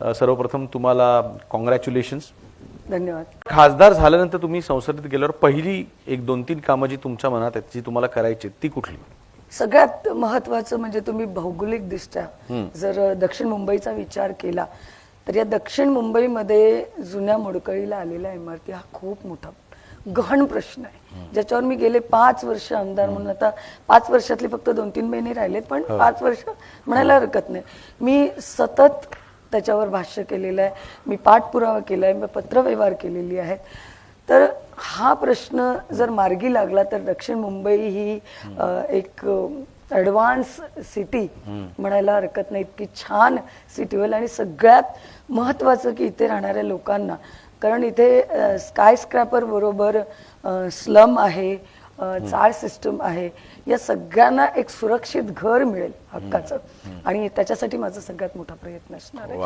सर्वप्रथम तुम्हाला कॉंग्रॅच्युलेशन्स धन्यवाद. खासदार झाल्यानंतर तुम्ही संसदेत गेल्यावर पहिली एक दोन तीन कामं जी तुमच्या मनात आहेत जी तुम्हाला करायची ती कुठली? सगळ्यात महत्वाचं म्हणजे तुम्ही भौगोलिक दृष्ट्या जर दक्षिण मुंबईचा विचार केला तर या दक्षिण मुंबईमध्ये जुन्या मोडकळीला आलेल्या इमारती हा खूप मोठा गहन प्रश्न आहे. ज्याच्यावर मी गेले पाच वर्ष आमदार म्हणून आता पाच वर्षातले फक्त दोन तीन महिने राहिलेत पण पाच वर्ष म्हणायला हरकत नाही. मी सतत त्याच्यावर भाष्य केलेलं आहे. मी पाठपुरावा केला आहे मी पत्रव्यवहार केलेली आहेत तर हा प्रश्न जर मार्गी लागला तर दक्षिण मुंबई ही एक ॲडव्हान्स सिटी म्हणायला हरकत नाही. इतकी छान सिटी होईल आणि सगळ्यात महत्त्वाचं की इथे राहणाऱ्या लोकांना. कारण इथे स्काय स्क्रॅपर बरोबर स्लम आहे. चाळ सिस्टम आहे. या सगळ्यांना एक सुरक्षित घर मिळेल हक्काचं. आणि त्याच्यासाठी माझा सगळ्यात मोठा प्रयत्न असणार आहे.